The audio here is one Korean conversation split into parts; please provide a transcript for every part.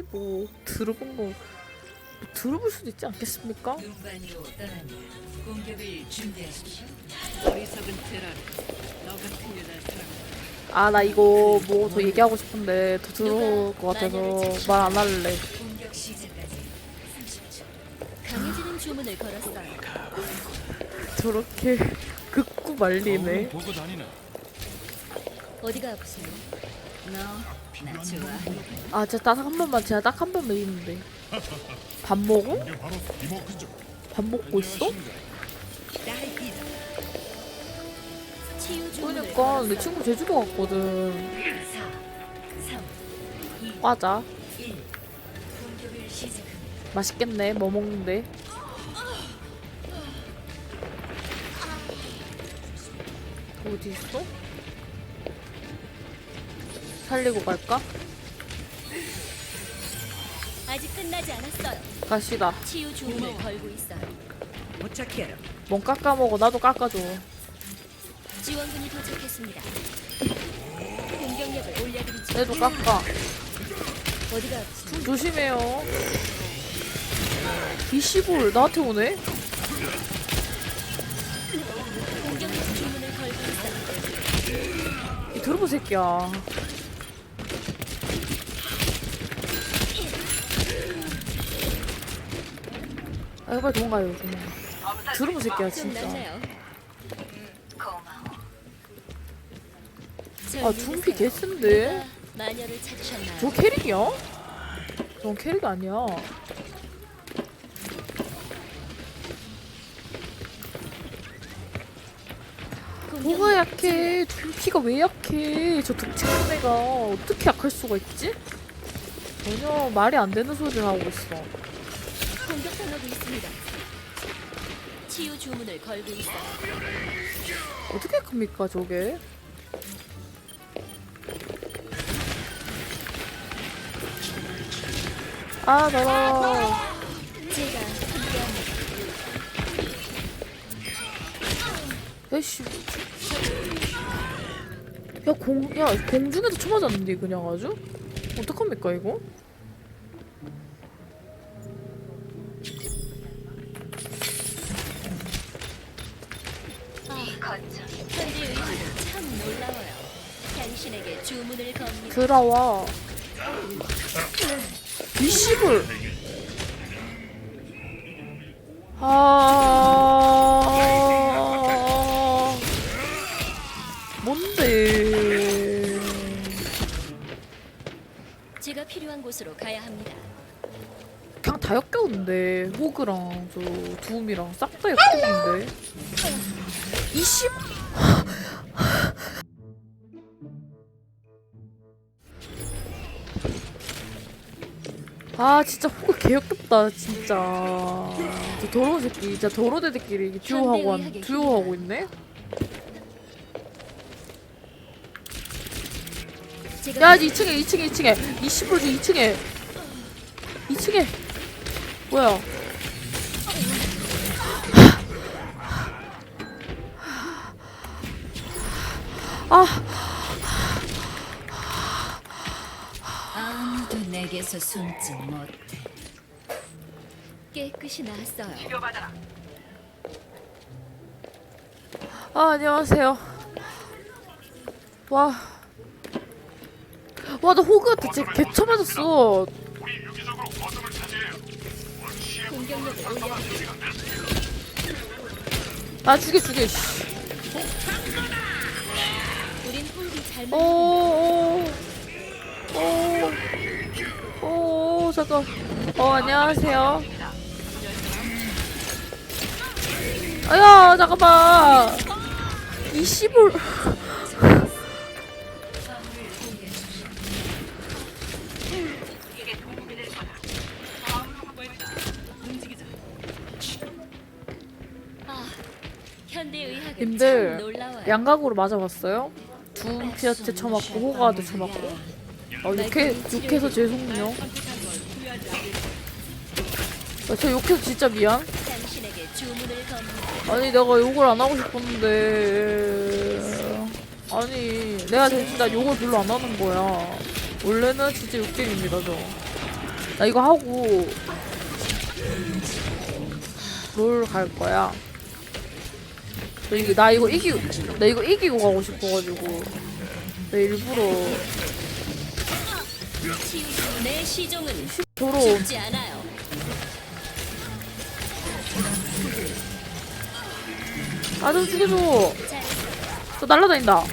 하지 뭐 들어본 거 들어볼 수도 있지 않겠습니까? 눈반이오 떠납니다. 공격을 준비하십시오. 어리석은 테라를 너 같은 여자 사람 아 나 이거 뭐 더 얘기하고 싶은데 더 들어올 것 같아서 말 안 할래. 공격 시작까지 30초. 강해지는 주문을 걸었어요. 저렇게 극구 말리네. 보고 다니나 어디가 아프세요? 아 진짜 딱한 번만 제가 딱 한 번만 있는데 밥 먹어? 밥 먹고 있어? 그러니까 내. 친구 제주도 갔거든. 4, 3, 2, 과자 1. 공격을 시작합니다. 맛있겠네. 뭐 먹는데? 어디 있어? 살리고 갈까? 아직 끝나지 않았어요. 갑시다. 치유 주문을 걸고 있어요. 도착해라. 뭔 깎아 먹어. 나도 깎아줘. 지원군이 도착했습니다. 공격력을 올려드리죠. 얘도 깎아. 어디가? 좀 조심해요. 이시볼 나한테 오네? 공격력 주문을 걸고 있어요. 이 들어보 새끼야. 아, 빨리 도망가요, 도망가. 들어보 새끼야, 좀 진짜. 아, 둠피 개쓴데? 저 캐릭이야? 저 캐릭 아니야. 뭐가 약해? 둠피가 왜 약해? 저 득치한 애가 어떻게 약할 수가 있지? 전혀 말이 안 되는 소리를 하고 있어. 공격당하고 있습니다. 치유 주문을 걸고 있어요. 어떻게 합니까 저게? 아 더러워 제가 함께합니다. 야씨 야공 야 공중에서 쳐맞았는데 그냥 아주 어떡합니까 이거? 현재 의지는 참 놀라워요. 당신에게 주문을 겁니다. 들어와. 이씨불 아. 뭔데? 제가 필요한 곳으로 가야 합니다. 그냥 다 역겨운데 호그랑 저 두움이랑 싹 다 역겨운데 이씨. 아 진짜 호그 개역겹다 진짜. 저 더러운 새끼 진짜 더러운 애들끼리 듀오하고 한, 듀오하고 있네? 야 2층에 2층에 2층에. 20불 2층에. 2층에. 뭐야 아 아무도 내게서 숨지 못해. 깨끗이 나았어요. 아, 안녕하세요. 와. 와, 나 호그한테 진짜 개쳐 맞았어. 공격력을 올려드리죠. 나 죽여, 죽여, 씨. 오, 오, 오, 오, 잠깐. 어, 안녕하세요. 아야, 잠깐만. 이 씨불. 아, 님들. 양각으로 맞아봤어요? 두 피아트 쳐맞고 호가도 쳐맞고. 어, 욕해, 욕해서 죄송해요. 아, 저 욕해서 진짜 미안. 아니 내가 욕을 안 하고 싶었는데 아니 내가 진짜 욕을 별로 안 하는 거야 원래는 진짜 욕쟁입니다 저 나 이거 하고 롤 갈 거야. 나 이거, 나 이거 이기 나 이거 이기고 가고 싶어가지고 나 일부러 도로 않아요. 아좀 죽여줘. 또 날라다닌다.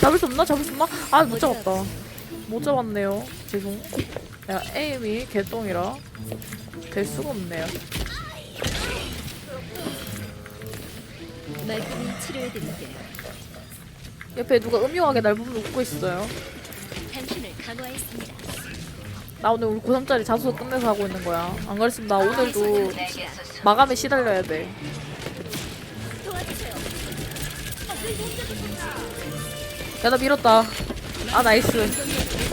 잡을 수 없나? 잡을 수 없나? 아, 못 잡았다. 못 잡았네요. 죄송. 야, 에임이 개똥이라 될 수가 없네요. 말끔히 치료해드릴게요. 옆에 누가 음흉하게 날 보면 웃고 있어요. 당신을 강화했습니다. 나 오늘 우리 고3짜리 자소서 끝내서 하고 있는 거야. 안 그랬으면 나 오늘도 마감에 시달려야 돼. 도와주세요. 야, 나 밀었다. 아, 나이스.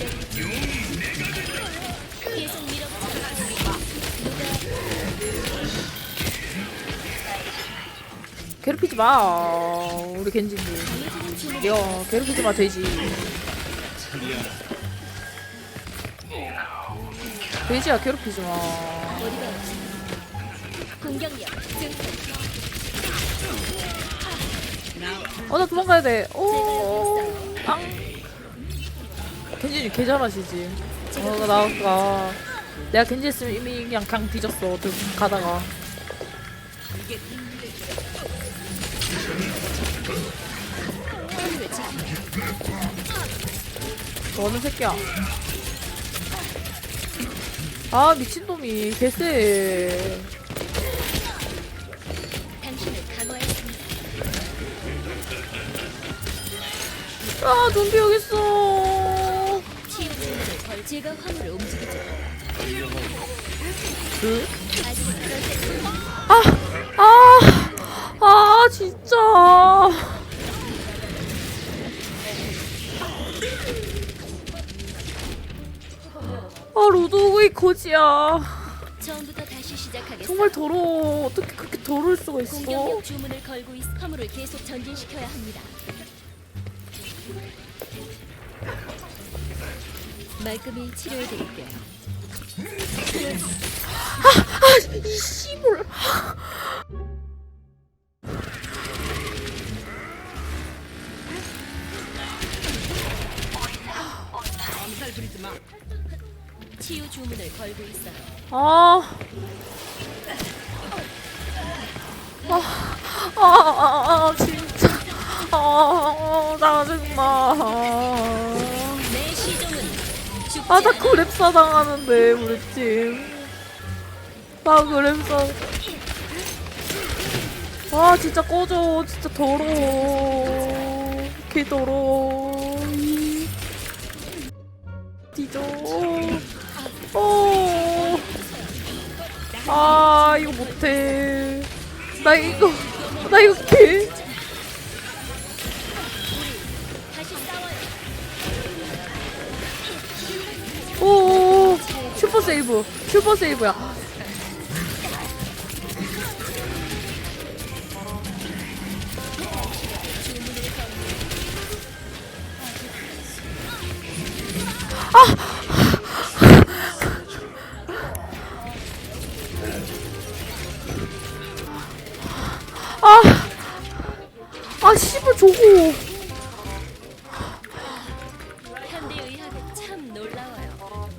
괴롭히지 마. 우리 겐지님. 야, 괴롭히지 마, 돼지. 돼지야, 괴롭히지 마. 어디가 없지? 공격력 증 어, 나 도망가야 돼. 오, 앙. 겐지님 개 잘하시지. 어, 나, 나, 내가 겐지 했으면 이미 그냥 강 뒤졌어. 들 가다가. 너는 새끼야. 아, 미친놈이 개쎄. 아, 좀비 여기 있어. 제가 화물을 움직이죠. 때 아, 아, 진짜. 아, 로드오그이 거지야. 처음부터 다시 시작하겠습니다. 정말 더러워. 어떻게 그렇게 더러울 수가 있어? 공격력 주문을 걸고 있 화물을 계속 전진시켜야 합니다. 말끔히 치료해 드릴게요. 이 씨발. 치유 주문을 걸고 있어요. 아. 아, 아, 아, 아, 진짜. 아, 짜증나. 내 시종은 죽지 아, 나 않아. 그랩사 당하는데, 우리 팀. 나 그랩사. 아, 진짜 꺼져. 진짜 더러워. 개 더러워. 이. 뒤져. 어. 아, 이거 못해. 나 이거, 나 이거 개. 오, 슈퍼 세이브. 슈퍼 세이브야. 씨발, 저거. 현대 의학은 참 놀라워요.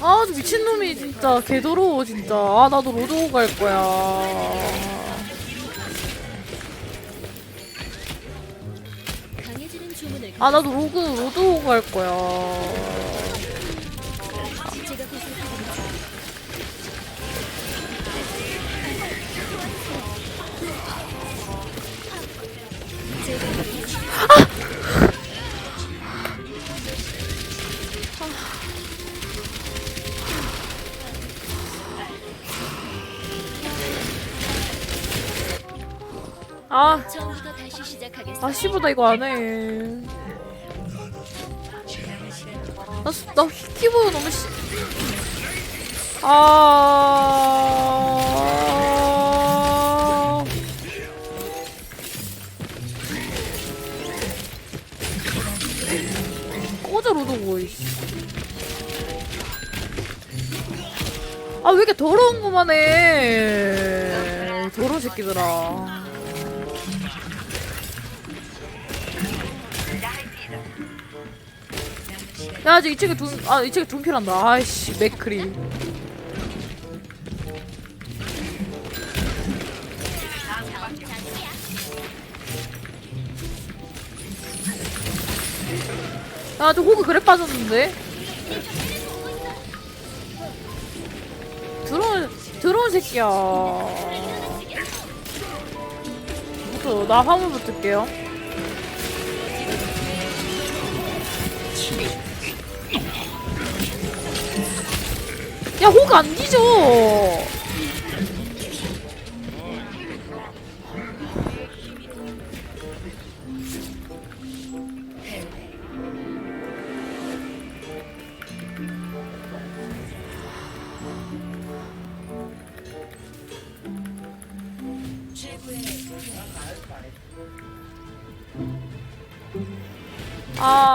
아, 저 미친놈이 진짜 개더러워, 진짜. 아, 나도 로드 갈 거야. 아, 나도 로그, 로드 갈 거야. 아, 처음부터 다시 시작하겠습니다. 아, 나 이거 안 해. 나, 수- 나 키보드 너무 씨. 아. 꺼져 로도고 이씨. 아왜 이렇게 더러운 거만 해 더러운 새끼들아 야 아직 이 책에 돈아이 책에 돈 필요한다. 아이씨 맥크리. 야 저 호그 그래 빠졌는데? 들어온 들어온 새끼야. 나 화물 붙을게요 야 호그 안 뒤져. 아